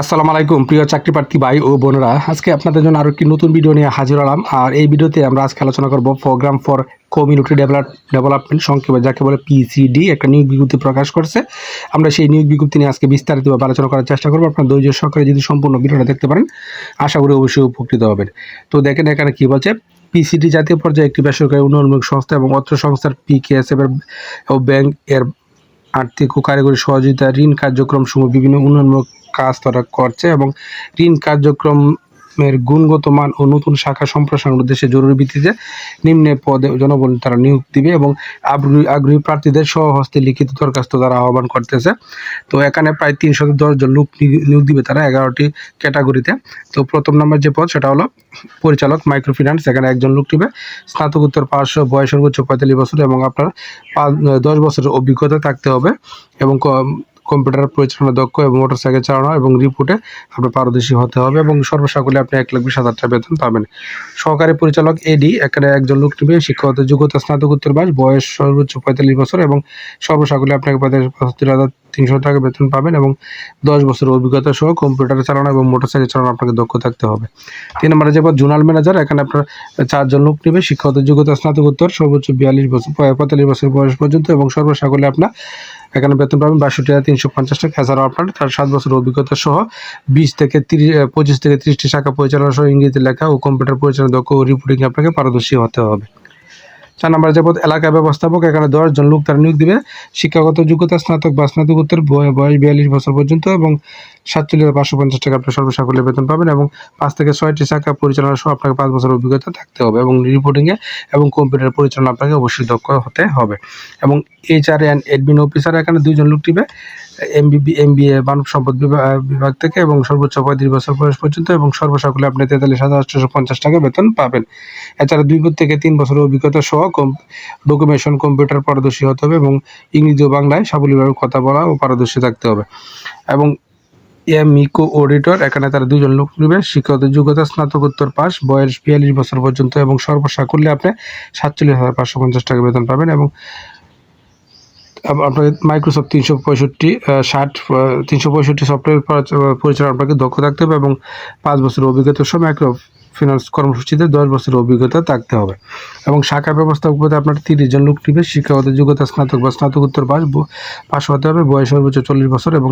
আসসালামু আলাইকুম, প্রিয় চাকরি প্রার্থী ভাই ও বোনেরা। আজকে আপনাদের জন্য আরও একটি নতুন ভিডিও নিয়ে হাজির হলাম। আর এই ভিডিওতে আমরা আজকে আলোচনা করব program for community develop development সংক্ষেপে, যাকে বলে পিসিডি একটা নিয়োগ বিজ্ঞপ্তি প্রকাশ করছে। আমরা সেই নিয়োগ বিজ্ঞপ্তি নিয়ে আজকে বিস্তারিতভাবে আলোচনা করার চেষ্টা করব। আপনার ধৈর্য সহকারে যদি সম্পূর্ণ ভিডিওটা দেখতে পারেন, আশা করি অবশ্যই উপকৃত হবেন। তো দেখেন এখানে কি বলছে পিসিডি জাতীয় পর্যায়ে একটি বেসরকারি উন্নয়নমূলক সংস্থা এবং অর্থ সংস্থার পিকেএসএফ এর ব্যাংক এর আর্থিক ও কারিগরি সহযোগিতা, ঋণ কার্যক্রম সমূহ, বিভিন্ন উন্নয়নমূলক কাজ তারা করছে এবং ঋণ কার্যক্রমের গুণগত মান ও নতুন শাখা সম্প্রসারণ উদ্দেশ্যে জরুরি ভিত্তিতে নিম্নে পদে জনবল তারা নিয়োগ দিবে এবং আগ্রহী প্রার্থীদের স্বহস্তে লিখিত দরখাস্ত তারা আহ্বান করতেছে। তো এখানে প্রায় তিনশো জন লোক নিয়োগ দিবে তারা এগারোটি ক্যাটাগরিতে। তো প্রথম নম্বর যে পদ, সেটা হলো পরিচালক মাইক্রোফিন্যান্স। এখানে একজন লোক দিবে। স্নাতকোত্তর পাস বয়স সর্বোচ্চ পঁয়তাল্লিশ বছর এবং আপনার পাঁচ, দশ বছরের অভিজ্ঞতা থাকতে হবে এবং কম্পিউটার পরিচালনা দক্ষ এবং মোটরসাইকেল চালানো এবং রিপোর্টে আপনার পারদর্শী হতে হবে এবং সর্বসাকুল্যে আপনি এক লাখ বিশ হাজার টাকা বেতন পাবেন। সহকারী পরিচালক এডি এখানে একজন লোক নেবে শিক্ষাগত যোগ্যতা স্নাতকোত্তর বাস বয়স সর্বোচ্চ পঁয়তাল্লিশ বছর এবং সর্বসাকুল্যে আপনাকে পঁয়তাল্লিশ হাজার তিনশো টাকা বেতন পাবেন এবং দশ বছরের অভিজ্ঞতা সহ কম্পিউটার চালানো এবং মোটরসাইকেল চালানো আপনাকে দক্ষ থাকতে হবে। তিন নম্বরে যে পদ জোনাল ম্যানেজার, এখানে আপনার চারজন লোক নেবে শিক্ষাগত যোগ্যতা স্নাতকোত্তর সর্বোচ্চ বিয়াল্লিশ বছর, পঁয়তাল্লিশ বছর বয়স পর্যন্ত এবং সর্বসাকুল্যে আপনার এখানে বেতন পাবেন বাষট্টি হাজার তিনশো পঞ্চাশ টাকা। এছাড়াও আপনার তার সাত বছর অভিজ্ঞতা সহ বিশ থেকে তিরিশ পঁচিশ থেকে ত্রিশটি শাখা পরিচালনা সহ ইংরেজি লেখা ও কম্পিউটার পরিচালনা দক্ষ ও রিপোর্টিং আপনাকে পারদর্শী হতে হবে। চার নম্বর যে পদ এলাকা ব্যবস্থাপক, এখানে দশজন লোক তারা নিয়োগ দিবে। শিক্ষাগত যোগ্যতা, স্নাতক বা স্নাতকোত্তর বয়- বয়স বিয়াল্লিশ বছর পর্যন্ত এবং সাতচল্লিশ পাঁচশো পঞ্চাশ টাকা আপনি সর্বসাকুল্যে বেতন পাবেন এবং পাঁচ থেকে ছয়টি শাখা পরিচালনা সহ আপনাকে পাঁচ বছর অভিজ্ঞতা থাকতে হবে এবং রিপোর্টিংয়ে এবং কম্পিউটার পরিচালনা আপনাকে অবশ্যই দক্ষ হতে হবে। এবং এইচআর অ্যান্ড এডমিন অফিসার এখানে দুইজন লোক টিবে এমবিবি এমবিএ মানব সম্পদ বিভা- বিভাগ থেকে এবং সর্বোচ্চ পঁয়ত্রিশ বছর বয়স পর্যন্ত এবং সর্বসাকুল্যে আপনি তেতাল্লিশ হাজার আটশোশো পঞ্চাশ টাকা বেতন পাবেন। এছাড়া দুই থেকে তিন বছরের অভিজ্ঞতা সহ ডকুমেন্টেশন কম্পিউটার পারদর্শী হতে হবে এবং ইংরেজি ও বাংলায় সাবলীলভাবে কথা বলা ও পারদর্শী থাকতে হবে। এবং এম ইকো অডিটর, এখানে তারা দুজন লোক নেবে। শিক্ষাগত যোগ্যতা, স্নাতকোত্তর পাস, বয়স বিয়াল্লিশ বছর পর্যন্ত এবং সর্বসাকুল্যে আপনি সাতচল্লিশ হাজার পাঁচশো পঞ্চাশ টাকা বেতন পাবেন এবং আপনাকে মাইক্রোসফট তিনশো পঁয়ষট্টি ষাট তিনশো পঁয়ষট্টি সফটওয়্যার পরিচালনা আপনাকে দক্ষ থাকতে হবে এবং পাঁচ বছরের অভিজ্ঞতা সহ মাইক্রো ফিনান্স কর্মসূচিতে দশ বছরের অভিজ্ঞতা থাকতে হবে। এবং শাখা ব্যবস্থাপকতে আপনার তিরিশ জন লোক নিবে। শিক্ষাগত যোগ্যতা, স্নাতক বা স্নাতকোত্তর পাস পাস হতে হবে। বয়স সর্বোচ্চ চল্লিশ বছর এবং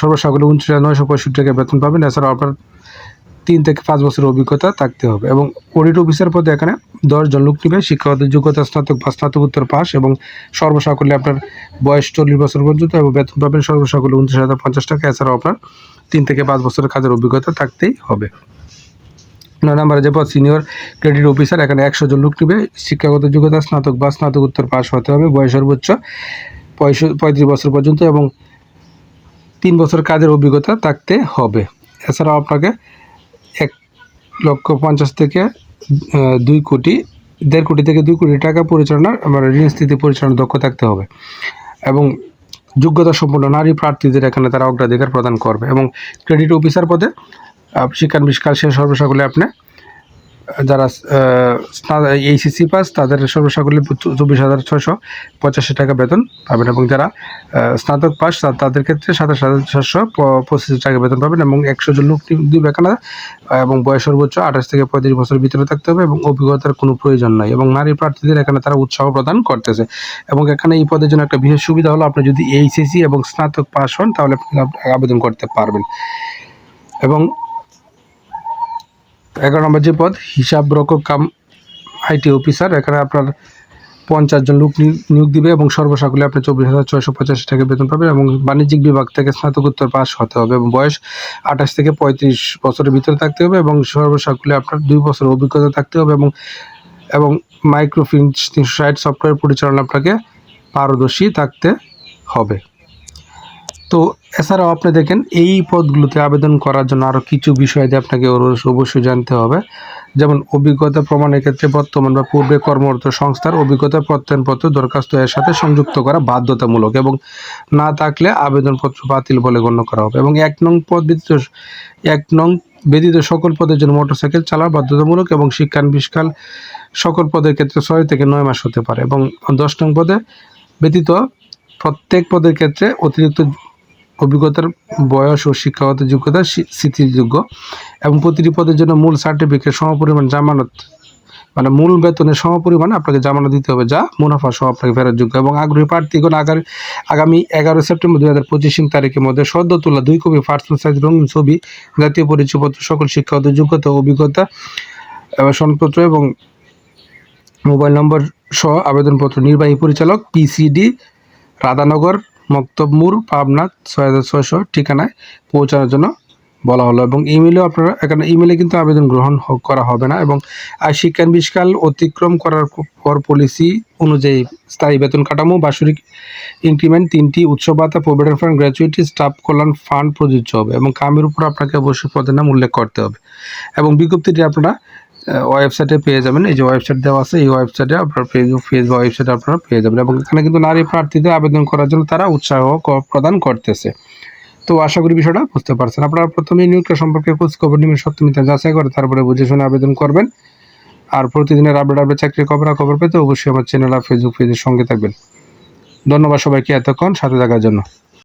সর্বসাকুল্যে উনত্রিশ নয়শো পঁয়ষট্টি টাকা বেতন পাবেন। এছাড়াও আপনার তিন থেকে পাঁচ বছরের অভিজ্ঞতা থাকতে হবে এবং অডিট অফিসার পদে এখানে দশজন লোক নিবে, শিক্ষাগত যোগ্যতা, স্নাতক বা স্নাতকোত্তর পাস এবং সর্বসাকুল্যে আপনার বয়স চল্লিশ বছর পর্যন্ত এবং বেতন পাবেন সর্বসাকুল্যে উনত্রিশ হাজার পঞ্চাশ টাকা। এছাড়াও আপনার তিন থেকে পাঁচ বছরের কাজের অভিজ্ঞতা থাকতেই হবে। নয় নম্বরে যে পদ সিনিয়র ক্রেডিট অফিসার এখানে একশো জন লোক নিবে, শিক্ষাগত যোগ্যতা, স্নাতক বা স্নাতকোত্তর পাস হতে হবে, বয়স সর্বোচ্চ পঁয়ত্রিশ বছর পর্যন্ত এবং তিন বছর কাজের অভিজ্ঞতা থাকতে হবে। এছাড়াও আপনাকে এক লক্ষ পঞ্চাশ থেকে দুই কোটি, দেড় কোটি থেকে দুই কোটি টাকা পরিচালনার আমার ঋণ স্থিতি পরিচালনার দক্ষ থাকতে হবে। এবং যোগ্যতা সম্পন্ন নারী প্রার্থীদের এখানে তারা অগ্রাধিকার প্রদান করবে এবং ক্রেডিট অফিসার পদে শিক্ষানবিষ্কার শিক্ষান বিষ্কাল শেষ সর্বসাকুল্যে আপনি যারা এইসিসি পাস তাদের সর্বসাকুল্যে চব্বিশ হাজার ছয়শো পঁচাশি টাকা বেতন পাবেন এবং যারা স্নাতক পাস তাদের ক্ষেত্রে সাতাশ হাজার ছশো পঁচিশ টাকা বেতন পাবেন এবং একশো জন লোক দিবে এখানে এবং বয়স সর্বোচ্চ আঠাশ থেকে পঁয়ত্রিশ বছরের ভিতরে থাকতে হবে এবং অভিজ্ঞতার কোনো প্রয়োজন নাই এবং নারী প্রার্থীদের এখানে তারা উৎসাহ প্রদান করতেছে। এবং এখানে এই পদের জন্য একটা বিশেষ সুবিধা হলো আপনি যদি এইচএসি এবং স্নাতক পাস হন তাহলে আপনি আবেদন করতে পারবেন। এবং এগারো নম্বর যে পদ, হিসাব রক্ষক কাম আইটি অফিসার। এখানে আপনার পঞ্চাশ জন লোক নিয়োগ- দিবে এবং সর্বসাকুল্যে আপনি চব্বিশ হাজার ছয়শো পঁচাশি টাকা বেতন পাবেন এবং বাণিজ্যিক বিভাগ থেকে স্নাতকোত্তর পাস হতে হবে এবং বয়স আঠাশ থেকে পঁয়ত্রিশ বছরের ভিতরে থাকতে হবে এবং সর্বসাকুল্যে আপনার দুই বছর অভিজ্ঞতা থাকতে হবে এবং এবং মাইক্রোফিন্স তিনশো ষাট সফটওয়্যার পরিচালনা আপনাকে পারদর্শী থাকতে হবে। তো এছাড়াও আপনি দেখেন এই পদগুলোতে আবেদন করার জন্য আরও কিছু বিষয় দিয়ে আপনাকে অবশ্য- অবশ্যই জানতে হবে। যেমন অভিজ্ঞতা প্রমাণের ক্ষেত্রে বর্তমান বা পূর্বে কর্মরত সংস্থার অভিজ্ঞতা প্রত্যয়নপত্র দরখাস্ত এর সাথে সংযুক্ত করা বাধ্যতামূলক এবং না থাকলে আবেদনপত্র বাতিল বলে গণ্য করা হবে এবং এক নং পদ ব্যতীত এক নং ব্যতীত সকল পদের জন্য মোটরসাইকেল চালা বাধ্যতামূলক এবং শিক্ষানবিষ্কাল সকল পদের ক্ষেত্রে ছয় থেকে নয় মাস হতে পারে এবং দশ নং পদে ব্যতীত প্রত্যেক পদের ক্ষেত্রে অতিরিক্ত অভিজ্ঞতার বয়স ও শিক্ষাগত যোগ্যতা স্বীকৃতিযোগ্য এবং প্রতিটি পদের জন্য মূল সার্টিফিকেট সমপরিমাণ জামানত মানে মূল বেতনের সমপরিমাণ আপনাকে জামানত দিতে হবে, যা মুনাফা সহ আপনাকে ফেরত যোগ্য। এবং আগ্রহী প্রার্থীগণ আগামী আগামী এগারো সেপ্টেম্বর দুই হাজার পঁচিশ তারিখের মধ্যে সদ্য তোলা দুই কপি পার্সোনাল সাইজ রঙিন ছবি, জাতীয় পরিচয়পত্র, সকল শিক্ষাগত যোগ্যতা, অভিজ্ঞতা সনদপত্র এবং মোবাইল নম্বর সহ আবেদনপত্র, নির্বাহী পরিচালক পিসিডি রাধানগর মক্তবমুর পাবনা, ছয় হাজার ছয়শো ঠিকানায় পৌঁছানোর জন্য বলা হলো এবং ইমেলেও আপনারা, এখানে ইমেলে কিন্তু আবেদন গ্রহণ করা হবে না এবং শিক্ষানবিষ্কাল অতিক্রম করার পর পলিসি অনুযায়ী স্থায়ী বেতন কাঠামো, বাৎসরিক ইনক্রিমেন্ট তিনটি উৎসব ভাতা প্রভিডেন্ট ফান্ড গ্র্যাচুইটি স্টাফ কল্যাণ ফান্ড প্রযোজ্য হবে এবং কামের উপর আপনাকে অবশ্যই পদের নাম উল্লেখ করতে হবে। এবং বিজ্ঞপ্তিটি আপনারা ওয়েবসাইটে পেয়ে যাবেন। এই যে ওয়েবসাইট দেওয়া আছে, এই ওয়েবসাইটে আপনার ফেসবুক বা ওয়েবসাইটে আপনারা পেয়ে যাবেন। এবং এখানে কিন্তু নারী প্রার্থীদের আবেদন করার জন্য তারা উৎসাহ প্রদান করতেছে। তো আশা করি বিষয়টা বুঝতে পারছেন। আপনারা প্রথমে নিয়োগটা সম্পর্কে খোঁজ খবর নিবেন সত্যমিতা যাচাই করে তারপরে বুঝে শুনে আবেদন করবেন। আর প্রতিদিনের আপডেট আপডেট চাকরির খবর খবর পেতে অবশ্যই আমার চ্যানেল আর ফেসবুক পেজের সঙ্গে থাকবেন। ধন্যবাদ সবাইকে এতক্ষণ, সাথে থাকার জন্য।